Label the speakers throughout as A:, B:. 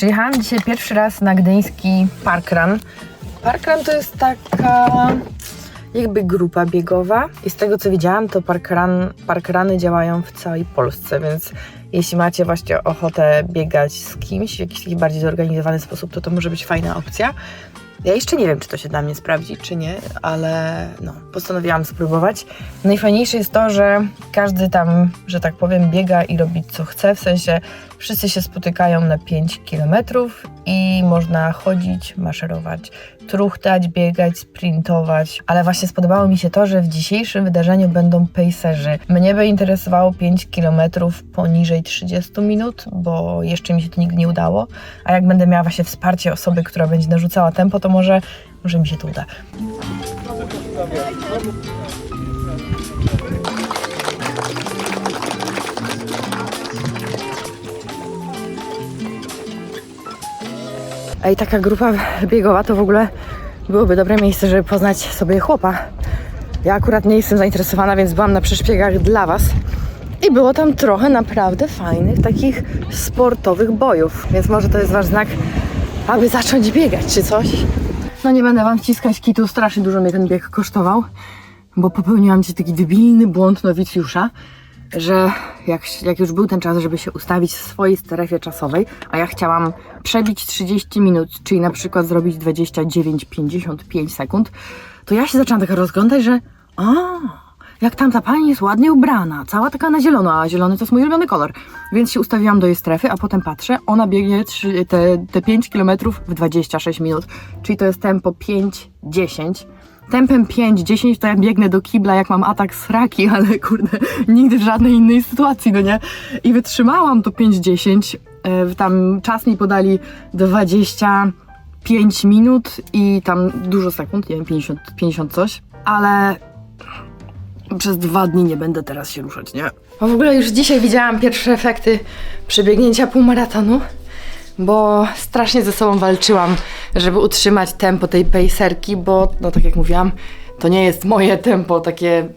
A: Przyjechałam dzisiaj pierwszy raz na gdyński parkrun. Parkrun to jest taka jakby grupa biegowa i z tego co widziałam, to parkrun, parkruny działają w całej Polsce, więc jeśli macie właśnie ochotę biegać z kimś w jakiś taki bardziej zorganizowany sposób, to to może być fajna opcja. Ja jeszcze nie wiem, czy to się dla mnie sprawdzi, czy nie, ale no, postanowiłam spróbować. Najfajniejsze jest to, że każdy tam, że tak powiem, biega i robi co chce, w sensie wszyscy się spotykają na 5 km i można chodzić, maszerować, truchtać, biegać, sprintować. Ale właśnie spodobało mi się to, że w dzisiejszym wydarzeniu będą pacerzy. Mnie by interesowało 5 km poniżej 30 minut, bo jeszcze mi się to nigdy nie udało. A jak będę miała właśnie wsparcie osoby, która będzie narzucała tempo, to może, może mi się to uda. I taka grupa biegowa to w ogóle byłoby dobre miejsce, żeby poznać sobie chłopa. Ja akurat nie jestem zainteresowana, więc byłam na przeszpiegach dla Was. I było tam trochę naprawdę fajnych, takich sportowych bojów. Więc może to jest Wasz znak, aby zacząć biegać czy coś. No nie będę Wam wciskać kitu, strasznie dużo mnie ten bieg kosztował, bo popełniłam dzisiaj taki debilny błąd nowicjusza, że jak, jak już był ten czas, żeby się ustawić w swojej strefie czasowej, a ja chciałam przebić 30 minut, czyli na przykład zrobić 29,55 sekund, to ja się zaczęłam tak rozglądać, że a, jak tamta pani jest ładnie ubrana, cała taka na zielono, a zielony to jest mój ulubiony kolor. Więc się ustawiłam do jej strefy, a potem patrzę, ona biegnie trzy- te, te 5 km w 26 minut, czyli to jest tempo 5-10. Tempem 5-10 to ja biegnę do kibla, jak mam atak sraki, ale kurde, nigdy w żadnej innej sytuacji, no nie? I wytrzymałam to 5-10. E, Tam czas mi podali 25 minut i tam dużo sekund, nie wiem, 50, 50 coś, ale przez dwa dni nie będę teraz się ruszać, nie? A w ogóle już dzisiaj widziałam pierwsze efekty przebiegnięcia półmaratonu, bo strasznie ze sobą walczyłam, żeby utrzymać tempo tej pacerki, bo no tak jak mówiłam, to nie jest moje tempo takie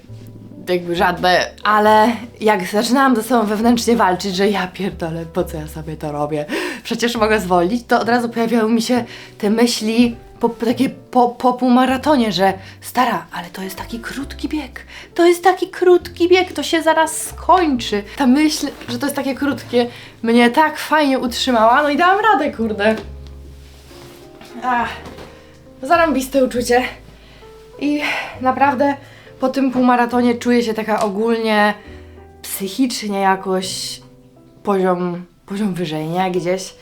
A: jakby żadne, ale jak zaczynałam ze sobą wewnętrznie walczyć, że ja pierdolę, po co ja sobie to robię, przecież mogę zwolnić, to od razu pojawiały mi się te myśli po, takie po, po półmaratonie, że stara, ale to jest taki krótki bieg, to jest taki krótki bieg, to się zaraz skończy. Ta myśl, że to jest takie krótkie, mnie tak fajnie utrzymała, no i dałam radę, kurde. Ach, zarąbiste uczucie. I naprawdę po tym półmaratonie czuję się taka ogólnie psychicznie jakoś poziom, poziom wyżej, nie? Gdzieś.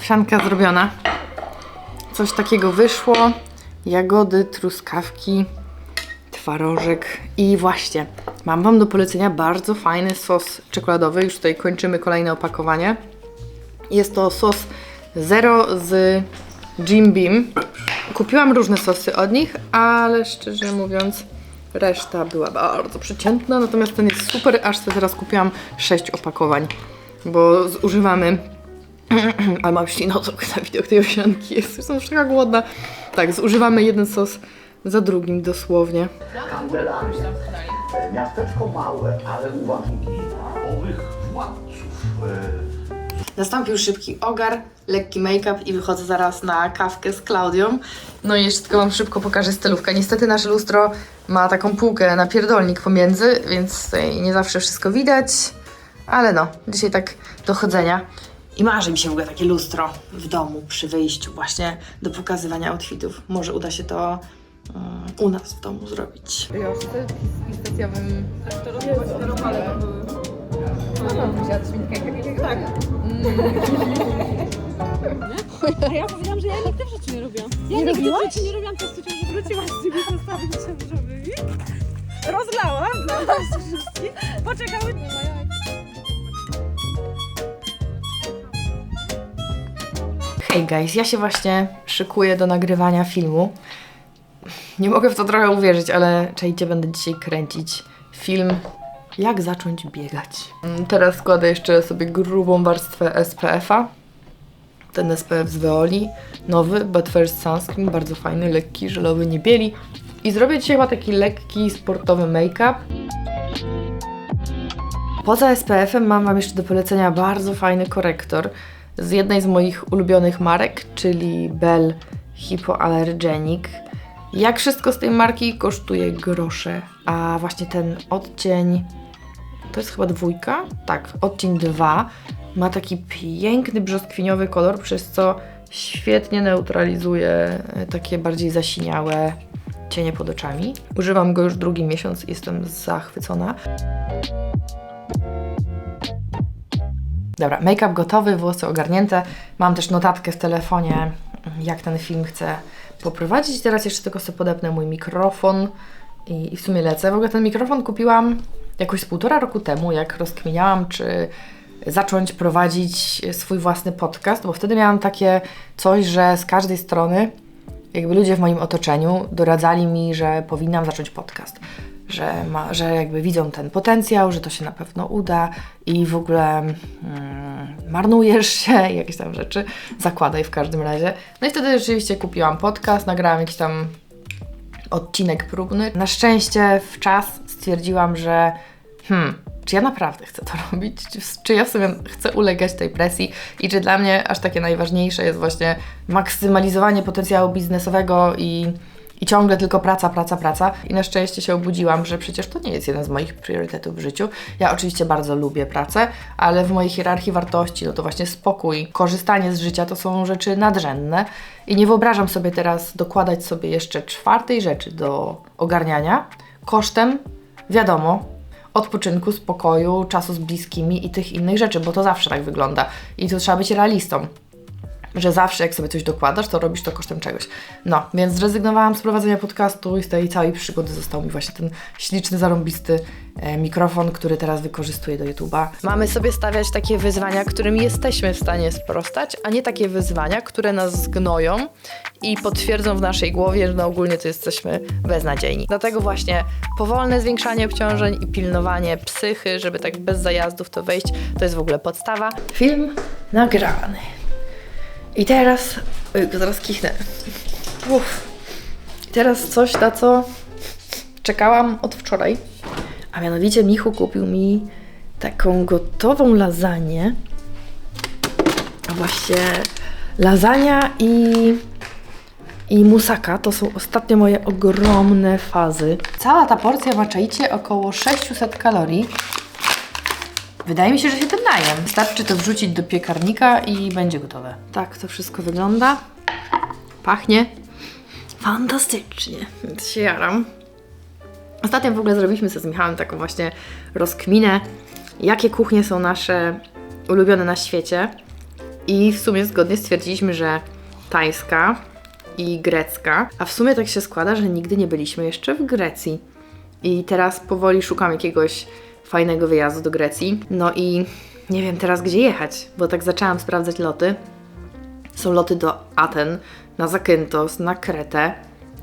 A: Owsianka zrobiona. Coś takiego wyszło. Jagody, truskawki, twarożek i właśnie mam Wam do polecenia bardzo fajny sos czekoladowy. Już tutaj kończymy kolejne opakowanie. Jest to sos zero z Jim Beam. Kupiłam różne sosy od nich, ale szczerze mówiąc reszta była bardzo przeciętna, natomiast ten jest super, aż sobie teraz kupiłam 6 opakowań, bo zużywamy ale mam ślinotok na widok tej owsianki. Jest, jestem już taka głodna. Tak, zużywamy jeden sos za drugim dosłownie.
B: Kandela. Miasteczko małe, ale uwagi owych władców. e,
A: Nastąpił szybki ogar, lekki make-up i wychodzę zaraz na kawkę z Klaudią. No i jeszcze tylko Wam szybko pokażę stylówkę. Niestety nasze lustro ma taką półkę na pierdolnik pomiędzy, więc tutaj nie zawsze wszystko widać. Ale no, dzisiaj tak do chodzenia. I marzy mi się w ogóle takie lustro w domu przy wyjściu właśnie do pokazywania outfitów. Może uda się to mm, u nas w domu zrobić. Josty z pistacjowym...
C: A ja powiedziałam, że ja nigdy w życiu nie robiłam. Ja nie nigdy w życiu nie robiłam testu ciąży, wróciłam z tymi testami ciążowymi. Rozlałam dla was wszystkich. Poczekały. Nie.
A: Hej guys, ja się właśnie szykuję do nagrywania filmu. Nie mogę w to trochę uwierzyć, ale czajcie, będę dzisiaj kręcić film Jak zacząć biegać? Mm, Teraz składę jeszcze sobie grubą warstwę SPF-a. Ten SPF z Veoli, nowy, but first sunscreen, bardzo fajny, lekki, żelowy, nie bieli. I zrobię dzisiaj chyba taki lekki, sportowy make-up. Poza SPF-em mam Wam jeszcze do polecenia bardzo fajny korektor z jednej z moich ulubionych marek, czyli Bell Hypoallergenic. Jak wszystko z tej marki kosztuje grosze, a właśnie ten odcień, to jest chyba dwójka? Tak, odcień 2 ma taki piękny brzoskwiniowy kolor, przez co świetnie neutralizuje e, takie bardziej zasiniałe cienie pod oczami. Używam go już drugi miesiąc i jestem zachwycona. Dobra, make-up gotowy, włosy ogarnięte. Mam też notatkę w telefonie, jak ten film chcę poprowadzić. Teraz jeszcze tylko sobie podepnę mój mikrofon i, i w sumie lecę. W ogóle ten mikrofon kupiłam jakoś z półtora roku temu, jak rozkminiałam, czy zacząć prowadzić swój własny podcast, bo wtedy miałam takie coś, że z każdej strony jakby ludzie w moim otoczeniu doradzali mi, że powinnam zacząć podcast. Że, ma, że jakby widzą ten potencjał, że to się na pewno uda i w ogóle mm, marnujesz się jakieś tam rzeczy. Zakładaj w każdym razie. No i wtedy rzeczywiście kupiłam podcast, nagrałam jakiś tam odcinek próbny. Na szczęście w czas stwierdziłam, że hmm, czy ja naprawdę chcę to robić? Czy, czy ja sobie chcę ulegać tej presji? I czy dla mnie aż takie najważniejsze jest właśnie maksymalizowanie potencjału biznesowego i, i ciągle tylko praca, praca, praca. I na szczęście się obudziłam, że przecież to nie jest jeden z moich priorytetów w życiu. Ja oczywiście bardzo lubię pracę, ale w mojej hierarchii wartości, no to właśnie spokój, korzystanie z życia to są rzeczy nadrzędne. I nie wyobrażam sobie teraz dokładać sobie jeszcze czwartej rzeczy do ogarniania kosztem, wiadomo, odpoczynku, spokoju, czasu z bliskimi i tych innych rzeczy, bo to zawsze tak wygląda. I tu trzeba być realistą, że zawsze jak sobie coś dokładasz, to robisz to kosztem czegoś. No, więc zrezygnowałam z prowadzenia podcastu i z tej całej przygody został mi właśnie ten śliczny, zarąbisty e, mikrofon, który teraz wykorzystuję do YouTube'a. Mamy sobie stawiać takie wyzwania, którym jesteśmy w stanie sprostać, a nie takie wyzwania, które nas zgnoją i potwierdzą w naszej głowie, że no ogólnie to jesteśmy beznadziejni. Dlatego właśnie powolne zwiększanie obciążeń i pilnowanie psychy, żeby tak bez zajazdów to wejść, to jest w ogóle podstawa. Film nagrany. I teraz, oj, zaraz kichnę. Uff. I teraz coś, na co czekałam od wczoraj. A mianowicie Michu kupił mi taką gotową lasagne. A właśnie lasagna i, i musaka to są ostatnio moje ogromne fazy. Cała ta porcja ma, około 600 kalorii. Wydaje mi się, że się tym najem. Wystarczy to wrzucić do piekarnika i będzie gotowe. Tak to wszystko wygląda. Pachnie fantastycznie, więc się jaram. Ostatnio w ogóle zrobiliśmy sobie z Michałem taką właśnie rozkminę, jakie kuchnie są nasze ulubione na świecie. I w sumie zgodnie stwierdziliśmy, że tajska i grecka. A w sumie tak się składa, że nigdy nie byliśmy jeszcze w Grecji. I teraz powoli szukam jakiegoś fajnego wyjazdu do Grecji. No i nie wiem teraz gdzie jechać, bo tak zaczęłam sprawdzać loty. Są loty do Aten, na Zakynthos, na Kretę,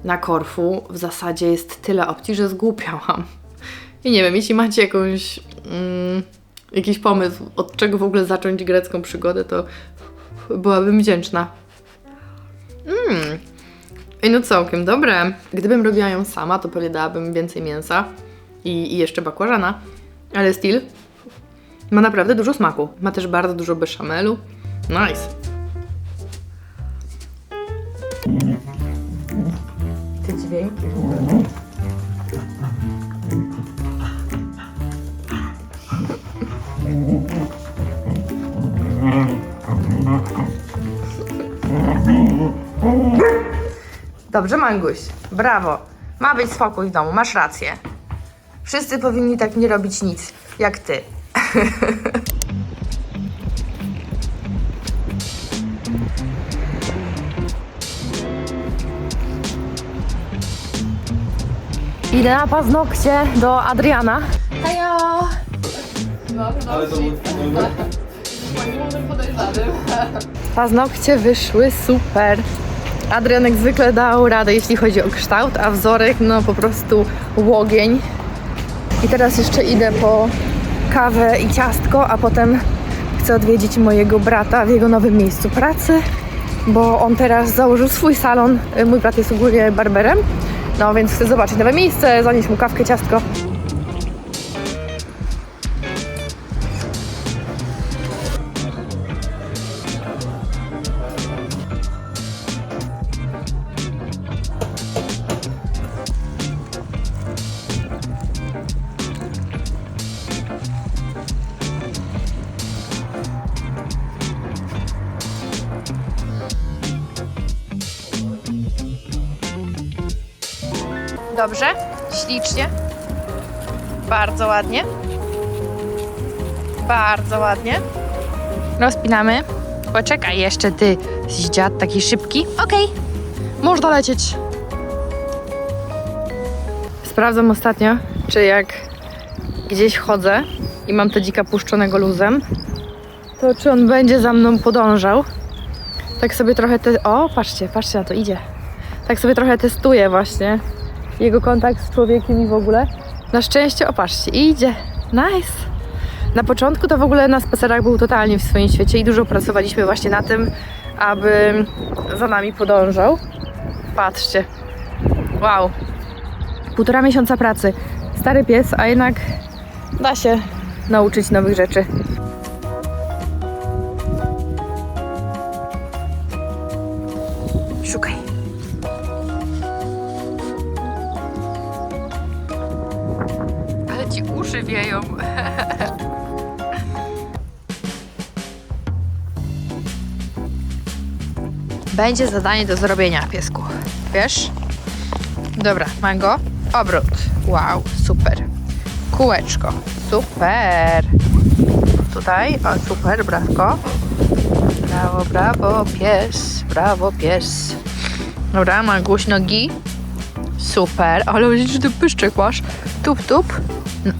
A: na Korfu. W zasadzie jest tyle opcji, że zgłupiałam. I nie wiem, jeśli macie jakąś, mm, jakiś pomysł, od czego w ogóle zacząć grecką przygodę, to byłabym wdzięczna. Mmm. I no całkiem dobre. Gdybym robiła ją sama, to pewnie dałabym więcej mięsa i, i jeszcze bakłażana. Ale styl ma naprawdę dużo smaku. Ma też bardzo dużo beszamelu. Nice. Te dźwięki. Dobrze, Manguś. Brawo. Ma być spokój w domu, masz rację. Wszyscy powinni tak nie robić nic, jak ty. Idę na paznokcie do Adriana. Hejo! Paznokcie wyszły super. Adrian jak zwykle dał radę, jeśli chodzi o kształt, a wzorek no po prostu łogień. I teraz jeszcze idę po kawę i ciastko, a potem chcę odwiedzić mojego brata w jego nowym miejscu pracy, bo on teraz założył swój salon. Mój brat jest ogólnie barberem, no więc chcę zobaczyć nowe miejsce, zanieść mu kawkę, ciastko. Dobrze, ślicznie. Bardzo ładnie. Bardzo ładnie. Rozpinamy. Poczekaj jeszcze ty, jesteś dziad taki szybki. Okej, można lecieć. Sprawdzam ostatnio, czy jak gdzieś chodzę i mam to dzika puszczonego luzem, to czy on będzie za mną podążał. Tak sobie trochę te... O, patrzcie, patrzcie na to, idzie. Tak sobie trochę testuję właśnie jego kontakt z człowiekiem i w ogóle. Na szczęście, opatrzcie, idzie. Nice. Na początku to w ogóle na spacerach był totalnie w swoim świecie i dużo pracowaliśmy właśnie na tym, aby za nami podążał. Patrzcie. Wow. Półtora miesiąca pracy. Stary pies, a jednak da się nauczyć nowych rzeczy. Będzie zadanie do zrobienia, piesku. Wiesz? Dobra, mam go. Obrót. Wow, super. Kółeczko. Super. Tutaj, o super, brawko. Brawo, brawo, pies. Brawo, pies. Dobra, mam głoś nogi. Super, ale widzisz, ty pyszczek masz. Tup, tup. No,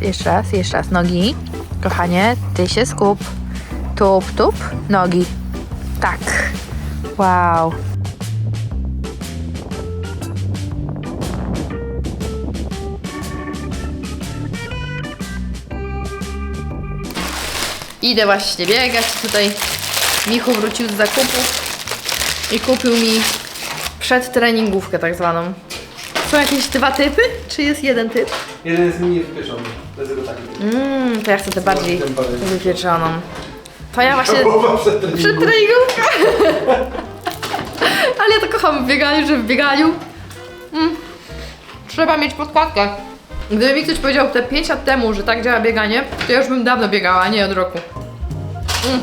A: jeszcze raz, jeszcze raz. Nogi. Kochanie, ty się skup. Tup, tup. Nogi. Tak. Wow. Idę właśnie biegać. Tutaj Michu wrócił z zakupów i kupił mi przedtreningówkę tak zwaną. Są jakieś dwa typy? Czy jest jeden typ?
D: Jeden jest mniej wypieczony, dlatego taki.
A: Mmm, to ja chcę tę bardziej wypieczoną. To ja właśnie... Przedtreningówka! Kocham w bieganiu, że w bieganiu mm, trzeba mieć podkładkę. Gdyby mi ktoś powiedział te 5 lat temu, że tak działa bieganie, to ja już bym dawno biegała, a nie od roku. Mm.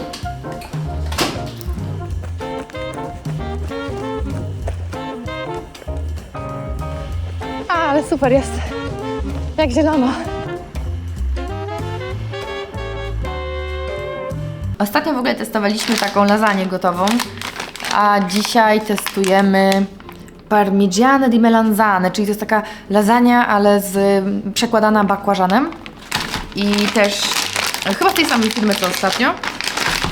A: Ale super jest. Jak zielono. Ostatnio w ogóle testowaliśmy taką lasagne gotową, a dzisiaj testujemy parmigiano di melanzane, czyli to jest taka lasagna, ale z przekładana bakłażanem. I też chyba z tej samej firmy co ostatnio.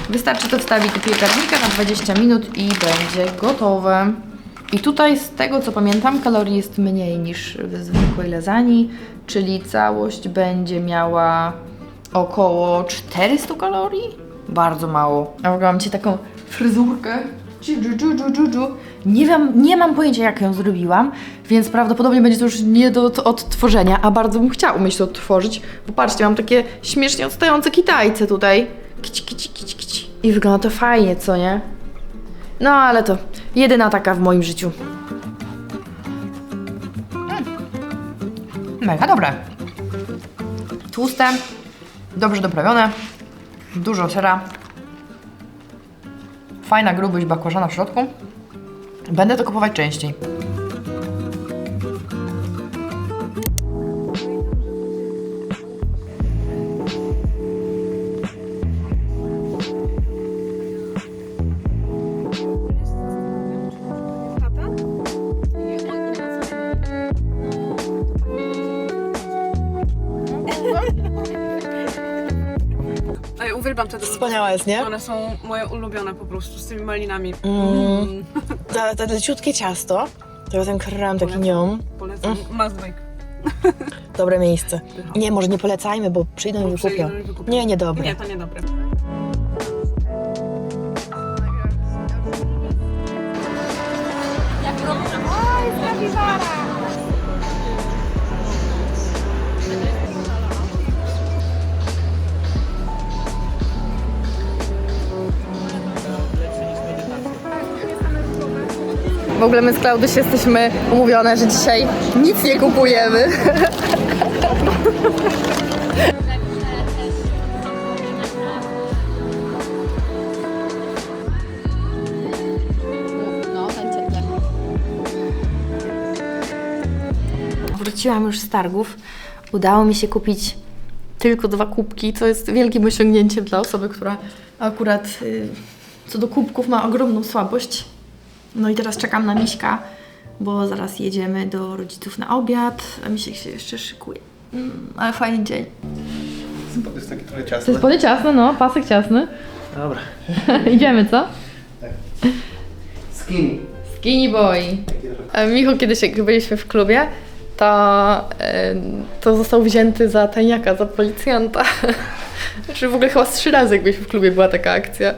A: Wystarczy to wstawić do piekarnika na 20 minut i będzie gotowe. I tutaj z tego co pamiętam kalorii jest mniej niż w zwykłej lasagne, czyli całość będzie miała około 400 kalorii. Bardzo mało. A w ogóle mam Ci taką fryzurkę. Nie wiem, nie mam pojęcia jak ją zrobiłam, więc prawdopodobnie będzie to już nie do odtworzenia, a bardzo bym chciała umieć to odtworzyć, bo patrzcie, mam takie śmiesznie odstające kitajce tutaj. Kici, kici, kici, kici. I wygląda to fajnie, co nie? No, ale to jedyna taka w moim życiu. Mm. Mega dobre. Tłuste, dobrze doprawione, dużo sera, fajna grubość bakłażana w środku. Będę to kupować częściej.
C: Uwielbiam te
A: Wspaniała jest, nie?
C: One są moje ulubione po prostu, z tymi malinami.
A: Mm. To, to leciutkie ciasto, to ten krem taki nią.
C: Polecam. Must make.
A: Dobre miejsce. Nie, może nie polecajmy, bo przyjdą i wykupią.
C: przyjdą i wykupią.
A: Nie, niedobre.
C: Nie, to niedobre.
A: W ogóle my z Klaudyś jesteśmy umówione, że dzisiaj nic nie kupujemy. Wróciłam już z targów. Udało mi się kupić tylko dwa kubki, co jest wielkim osiągnięciem dla osoby, która akurat y, co do kubków ma ogromną słabość. No i teraz czekam na Miśka, bo zaraz jedziemy do rodziców na obiad, a Misiek się jeszcze szykuje. Mm, ale fajny dzień.
D: To jest takie trochę
E: To
D: ciasne.
E: jest pole ciasne, no, pasek ciasny.
D: Dobra.
E: Idziemy, co?
D: Skinny.
E: Skinny boy.
A: E, Michał kiedyś jak byliśmy w klubie, to, e, to został wzięty za tajniaka, za policjanta. Znaczy w ogóle chyba z trzy razy jak byliśmy w klubie była taka akcja.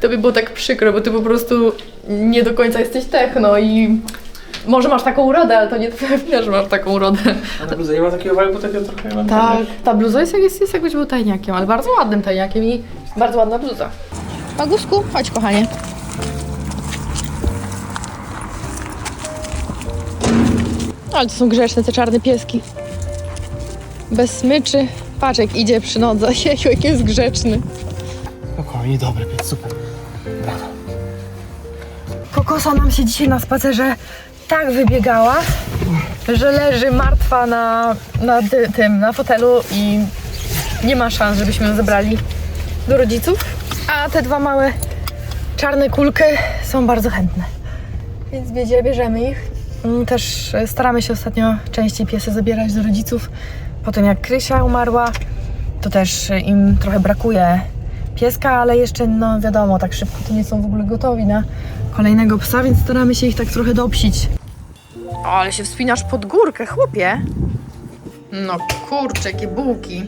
A: To by było tak przykro, bo ty po prostu nie do końca jesteś techno i może masz taką urodę, ale to nie wina, że masz taką urodę.
D: A ta bluza nie ma takiego vibe'u, takiego trochę... mam
A: Tak, ta bluza jest, jest, jest jakbyś był tajniakiem, ale bardzo ładnym tajniakiem i bardzo ładna bluza. Pagusku, chodź kochanie. Ale to są grzeczne te czarne pieski. Bez smyczy. Paczek idzie przy nodze. Jeju, jaki jest grzeczny.
D: Spokojnie, dobry pies, super.
A: Kokosa nam się dzisiaj na spacerze tak wybiegała, że leży martwa na, na ty, tym, na fotelu i nie ma szans, żebyśmy ją zebrali do rodziców. A te dwa małe czarne kulky są bardzo chętne. Więc biedzie, bierzemy ich. Mm, Też staramy się ostatnio częściej piesy zabierać do rodziców. Potem jak Krysia umarła, to też im trochę brakuje pieska, ale jeszcze, no wiadomo, tak szybko to nie są w ogóle gotowi na kolejnego psa, więc staramy się ich tak trochę dopsić. O, ale się wspinasz pod górkę, chłopie. No kurczę, jakie bułki.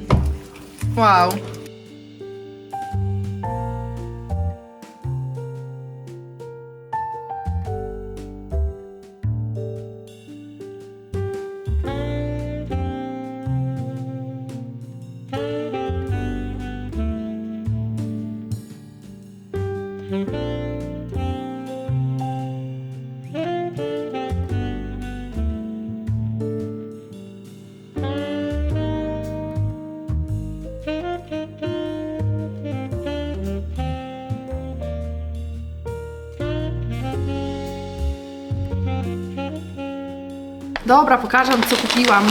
A: Wow. Dobra, pokażę co kupiłam.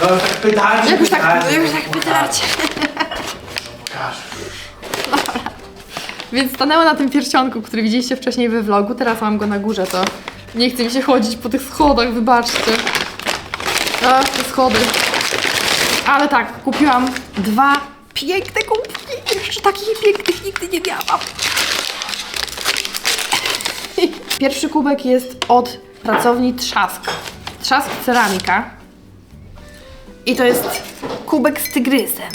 D: No, tak pytać,
A: Jak już tak,
D: pytać.
A: jak już tak pytać.
D: Pokaż.
A: Więc stanęłam na tym pierścionku, który widzieliście wcześniej we vlogu. Teraz mam go na górze, to nie chce mi się chodzić po tych schodach, wybaczcie. Ach, te schody. Ale tak, kupiłam dwa piękne kubki. Jeszcze takich pięknych nigdy nie miałam. Pierwszy kubek jest od pracowni Trzask. Trzask Ceramika. I to jest kubek z tygrysem.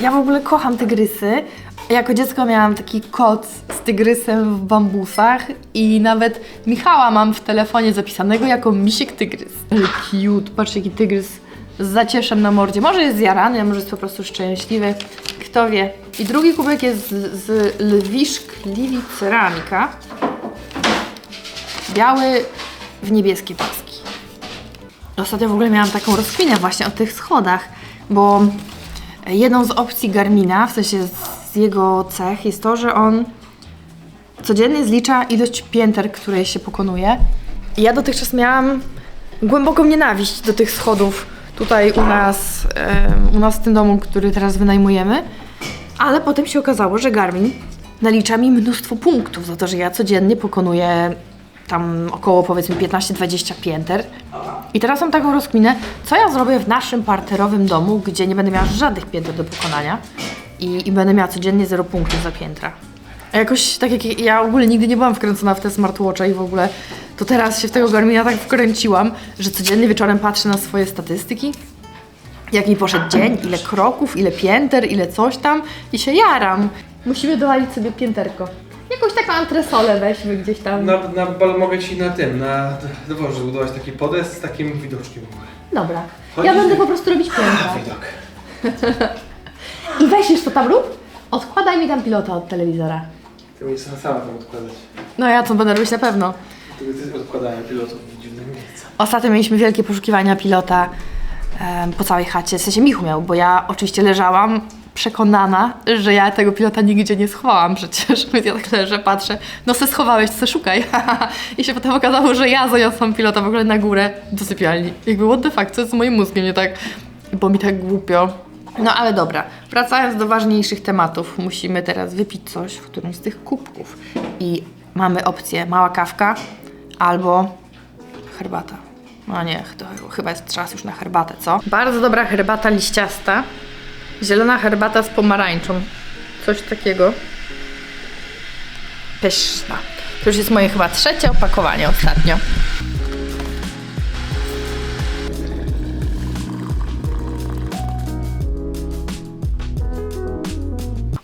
A: Ja w ogóle kocham tygrysy. Jako dziecko miałam taki koc z tygrysem w bambusach i nawet Michała mam w telefonie zapisanego jako misiek tygrys. Cute, patrz jaki tygrys z zacieszem na mordzie. Może jest zjarany, może jest po prostu szczęśliwy. Kto wie. I drugi kubek jest z, z lwiszk Ceramika. Biały w niebieskie paski. Ostatnio w ogóle miałam taką rozkminę właśnie o tych schodach, bo jedną z opcji Garmina, w sensie z jego cech jest to, że on codziennie zlicza ilość pięter, które się pokonuje. Ja dotychczas miałam głęboką nienawiść do tych schodów tutaj u nas, u nas w tym domu, który teraz wynajmujemy. Ale potem się okazało, że Garmin nalicza mi mnóstwo punktów za to, że ja codziennie pokonuję tam około powiedzmy 15-20 pięter. I teraz mam taką rozkminę, co ja zrobię w naszym parterowym domu, gdzie nie będę miała żadnych pięter do pokonania i, i będę miała codziennie 0 punktów za piętra. A jakoś tak jak ja ogólnie nigdy nie byłam wkręcona w te smartwatche i w ogóle to teraz się w tego Garmina tak wkręciłam, że codziennie wieczorem patrzę na swoje statystyki jak mi poszedł dzień, ile kroków, ile pięter, ile coś tam i się jaram. Musimy dowalić sobie pięterko. Jakąś taką antresolę weźmy gdzieś tam.
D: Na, na, bal mogę ci na tym, na dworze zbudować taki podest z takim widoczkiem.
A: Dobra.
D: Chodzi-
A: Ja będę po prostu robić piętra.
D: Widok.
A: I weź już to tam rób. Odkładaj mi tam pilota od telewizora.
D: Ty będziesz sama tam odkładać.
A: No ja to będę robić na pewno.
D: Ty ty odkładają pilotów w dziwnym miejscu.
A: Ostatnio mieliśmy wielkie poszukiwania pilota em, po całej chacie. W sensie Michu miał, bo ja oczywiście leżałam przekonana, że ja tego pilota nigdzie nie schowałam przecież. Więc ja tak leżę, patrzę, no se schowałeś, co szukaj. I się potem okazało, że ja zaniosłam pilota w ogóle na górę do sypialni. Jakby what the fuck, co jest z moim mózgiem nie tak? Bo mi tak głupio. No ale dobra, wracając do ważniejszych tematów, musimy teraz wypić coś w którymś z tych kubków. I mamy opcję mała kawka albo Herbata. No nie, to chyba jest czas już na herbatę, co? Bardzo dobra herbata liściasta. Zielona herbata z pomarańczą. Coś takiego. Pyszna. To już jest moje chyba trzecie opakowanie ostatnio.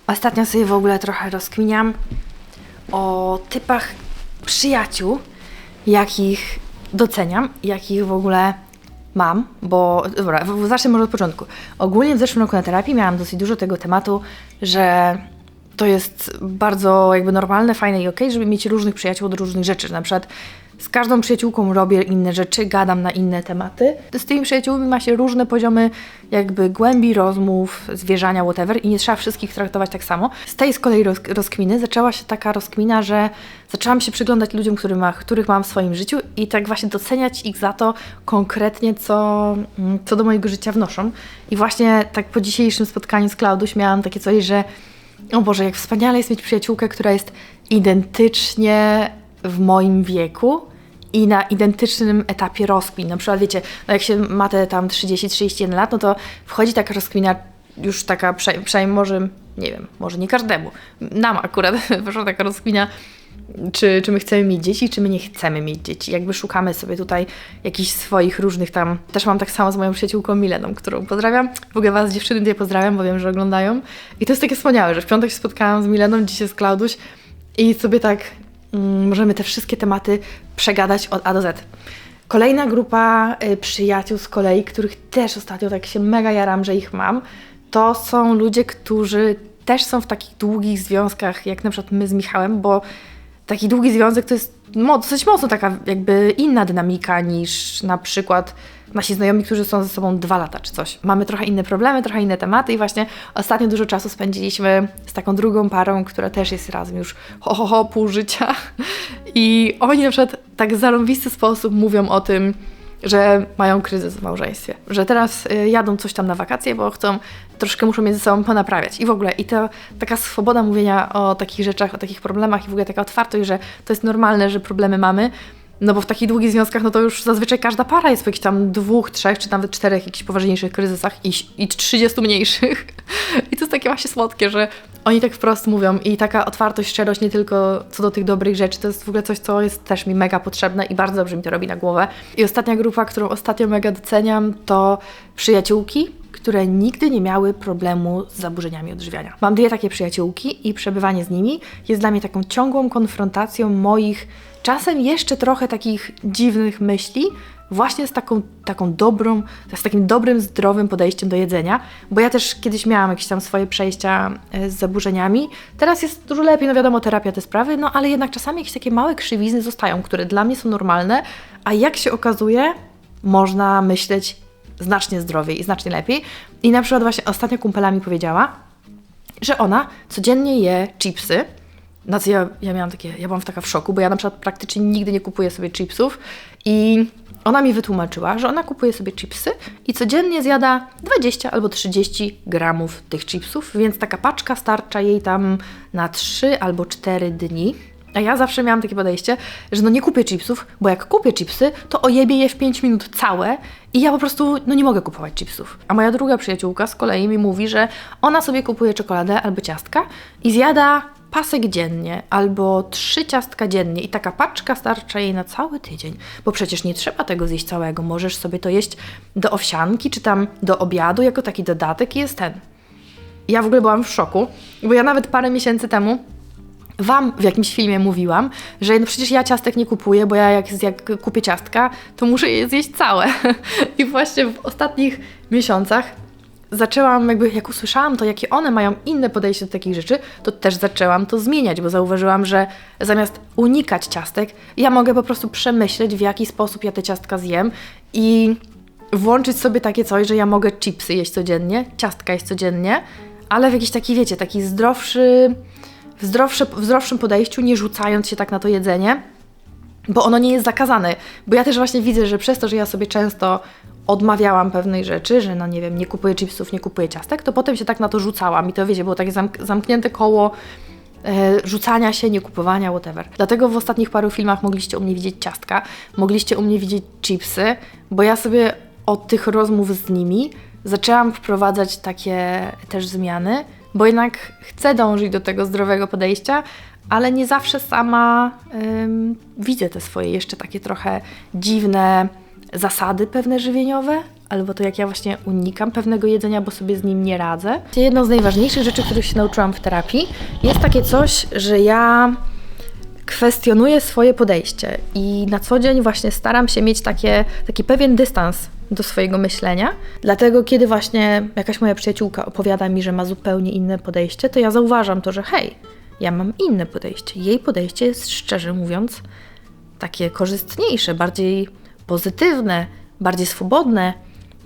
A: Ostatnio sobie w ogóle trochę rozkminiam o typach przyjaciół, jakich doceniam, jakich w ogóle mam, bo dobra, zacznę może od początku. Ogólnie w zeszłym roku na terapii miałam dosyć dużo tego tematu, że to jest bardzo jakby normalne, fajne i okej, żeby mieć różnych przyjaciół od różnych rzeczy. Na przykład z każdą przyjaciółką robię inne rzeczy, gadam na inne tematy. Z tymi przyjaciółmi ma się różne poziomy jakby głębi rozmów, zwierzania, whatever i nie trzeba wszystkich traktować tak samo. Z tej z kolei roz, rozkminy zaczęła się taka rozkmina, że zaczęłam się przyglądać ludziom, których, ma, których mam w swoim życiu i tak właśnie doceniać ich za to konkretnie, co, mm, co do mojego życia wnoszą. I właśnie tak po dzisiejszym spotkaniu z Klauduś miałam takie coś, że o Boże, jak wspaniale jest mieć przyjaciółkę, która jest identycznie w moim wieku i na identycznym etapie rozkmin. Na przykład, wiecie, no jak się ma te tam 30-31 lat, no to wchodzi taka rozkmina już taka, przynajmniej może, nie wiem, może nie każdemu. Nam akurat wyszła taka rozkmina, czy, czy my chcemy mieć dzieci, czy my nie chcemy mieć dzieci. Jakby szukamy sobie tutaj jakichś swoich różnych tam. Też mam tak samo z moją przyjaciółką Mileną, którą pozdrawiam. W ogóle Was dziewczyny tutaj pozdrawiam, bo wiem, że oglądają. I to jest takie wspaniałe, że w piątek się spotkałam z Mileną, dzisiaj z Klauduś i sobie tak możemy te wszystkie tematy przegadać od A do Z. Kolejna grupa y, przyjaciół z kolei, których też ostatnio tak się mega jaram, że ich mam, to są ludzie, którzy też są w takich długich związkach, jak na przykład my z Michałem, bo taki długi związek to jest mo- dosyć mocno taka jakby inna dynamika niż na przykład nasi znajomi, którzy są ze sobą dwa lata czy coś. Mamy trochę inne problemy, trochę inne tematy i właśnie ostatnio dużo czasu spędziliśmy z taką drugą parą, która też jest razem już ho, ho, ho pół życia i oni na przykład tak w zarąbisty sposób mówią o tym, że mają kryzys w małżeństwie, że teraz y, jadą coś tam na wakacje, bo chcą, troszkę muszą między sobą ponaprawiać i w ogóle i to taka swoboda mówienia o takich rzeczach, o takich problemach i w ogóle taka otwartość, że to jest normalne, że problemy mamy, no bo w takich długich związkach, no to już zazwyczaj każda para jest w jakichś tam dwóch, trzech, czy nawet czterech jakichś poważniejszych kryzysach i, 30 mniejszych. I to jest takie właśnie słodkie, że oni tak wprost mówią i taka otwartość, szczerość nie tylko co do tych dobrych rzeczy, to jest w ogóle coś, co jest też mi mega potrzebne i bardzo dobrze mi to robi na głowę. I ostatnia grupa, którą ostatnio mega doceniam, to przyjaciółki, które nigdy nie miały problemu z zaburzeniami odżywiania. Mam dwie takie przyjaciółki i przebywanie z nimi jest dla mnie taką ciągłą konfrontacją moich czasem jeszcze trochę takich dziwnych myśli, właśnie z taką, taką dobrą, z takim dobrym, zdrowym podejściem do jedzenia, bo ja też kiedyś miałam jakieś tam swoje przejścia e, z zaburzeniami. Teraz jest dużo lepiej, no wiadomo, terapia te sprawy, no ale jednak czasami jakieś takie małe krzywizny zostają, które dla mnie są normalne, a jak się okazuje, można myśleć znacznie zdrowiej i znacznie lepiej. I na przykład właśnie ostatnio kumpela mi powiedziała, że ona codziennie je chipsy. Na co ja, ja miałam takie, ja byłam w taka w szoku, bo ja na przykład praktycznie nigdy nie kupuję sobie chipsów i ona mi wytłumaczyła, że ona kupuje sobie chipsy i codziennie zjada 20 albo 30 gramów tych chipsów, więc taka paczka starcza jej tam na 3 albo 4 dni. A ja zawsze miałam takie podejście, że no nie kupię chipsów, bo jak kupię chipsy, to ojebie je w 5 minut całe i ja po prostu no nie mogę kupować chipsów. A moja druga przyjaciółka z kolei mi mówi, że ona sobie kupuje czekoladę albo ciastka i zjada pasek dziennie albo trzy ciastka dziennie i taka paczka starcza jej na cały tydzień, bo przecież nie trzeba tego zjeść całego, możesz sobie to jeść do owsianki czy tam do obiadu jako taki dodatek i jest ten. Ja w ogóle byłam w szoku, bo ja nawet parę miesięcy temu Wam w jakimś filmie mówiłam, że no przecież ja ciastek nie kupuję, bo ja jak, jak kupię ciastka, to muszę je zjeść całe. I właśnie w ostatnich miesiącach zaczęłam, jakby jak usłyszałam to, jakie one mają inne podejście do takich rzeczy, to też zaczęłam to zmieniać, bo zauważyłam, że zamiast unikać ciastek, ja mogę po prostu przemyśleć, w jaki sposób ja te ciastka zjem i włączyć sobie takie coś, że ja mogę chipsy jeść codziennie, ciastka jeść codziennie, ale w jakiś taki, wiecie, taki zdrowszy, w, zdrowsze, w zdrowszym podejściu, nie rzucając się tak na to jedzenie, bo ono nie jest zakazane. Bo ja też właśnie widzę, że przez to, że ja sobie często odmawiałam pewnej rzeczy, że no nie wiem, nie kupuję chipsów, nie kupuję ciastek, to potem się tak na to rzucałam i to wiecie, było takie zamk- zamknięte koło e, rzucania się, nie kupowania, whatever. Dlatego w ostatnich paru filmach mogliście u mnie widzieć ciastka, mogliście u mnie widzieć chipsy, bo ja sobie od tych rozmów z nimi zaczęłam wprowadzać takie też zmiany, bo jednak chcę dążyć do tego zdrowego podejścia, ale nie zawsze sama ym, widzę te swoje jeszcze takie trochę dziwne zasady pewne żywieniowe, albo to jak ja właśnie unikam pewnego jedzenia, bo sobie z nim nie radzę. Jedną z najważniejszych rzeczy, których się nauczyłam w terapii, jest takie coś, że ja kwestionuję swoje podejście i na co dzień właśnie staram się mieć takie, taki pewien dystans do swojego myślenia. Dlatego, kiedy właśnie jakaś moja przyjaciółka opowiada mi, że ma zupełnie inne podejście, to ja zauważam to, że hej, ja mam inne podejście. Jej podejście jest, szczerze mówiąc, takie korzystniejsze, bardziej pozytywne, bardziej swobodne.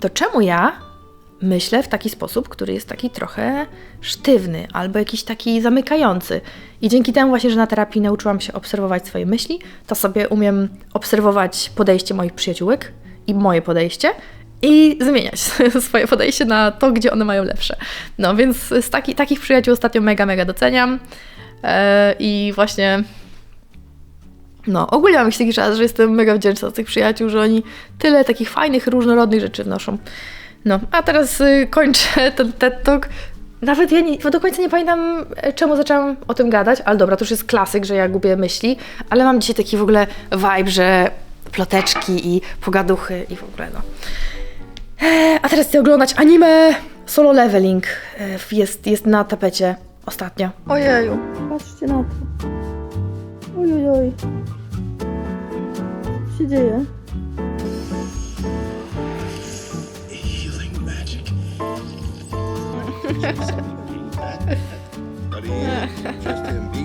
A: To czemu ja myślę w taki sposób, który jest taki trochę sztywny albo jakiś taki zamykający. I dzięki temu właśnie, że na terapii nauczyłam się obserwować swoje myśli, to sobie umiem obserwować podejście moich przyjaciółek i moje podejście i zmieniać swoje podejście na to, gdzie one mają lepsze. No więc z taki, takich przyjaciół ostatnio mega, mega doceniam i właśnie no, ogólnie mam jakiś taki czas, że jestem mega wdzięczna z tych przyjaciół, że oni tyle takich fajnych, różnorodnych rzeczy wnoszą. No, a teraz y, kończę ten TED Talk. Nawet ja nie, do końca nie pamiętam, e, czemu zaczęłam o tym gadać, ale dobra, to już jest klasyk, że ja gubię myśli, ale mam dzisiaj taki w ogóle vibe, że ploteczki i pogaduchy i w ogóle no. E, A teraz chcę oglądać anime Solo Leveling. E, Jest, jest na tapecie ostatnio. Ojeju, patrzcie na to. Ojojoj. Co się dzieje?
F: Just him